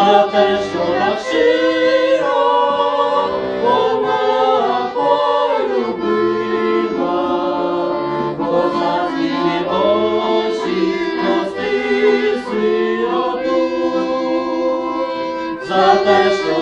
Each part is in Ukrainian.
за те, що так щиро вона полюбила, козацькі за те, що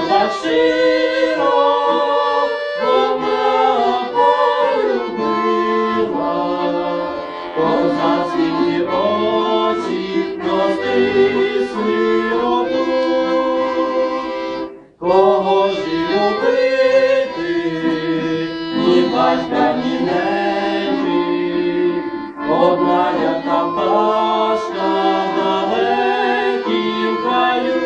Кого ж любити, ні батька, ні неньки, одна яка пташка в далекім краю,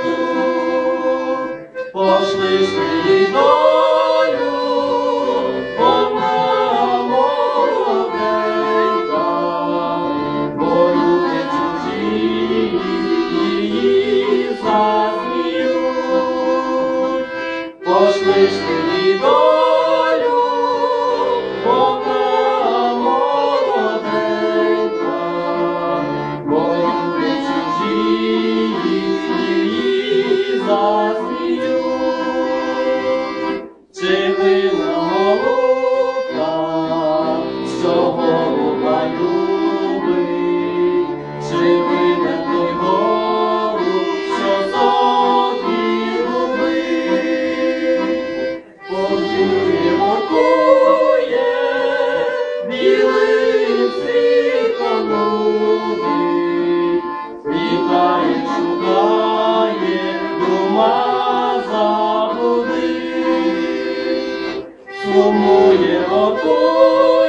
пошли ж ти fall. забудить. Сумує, готує,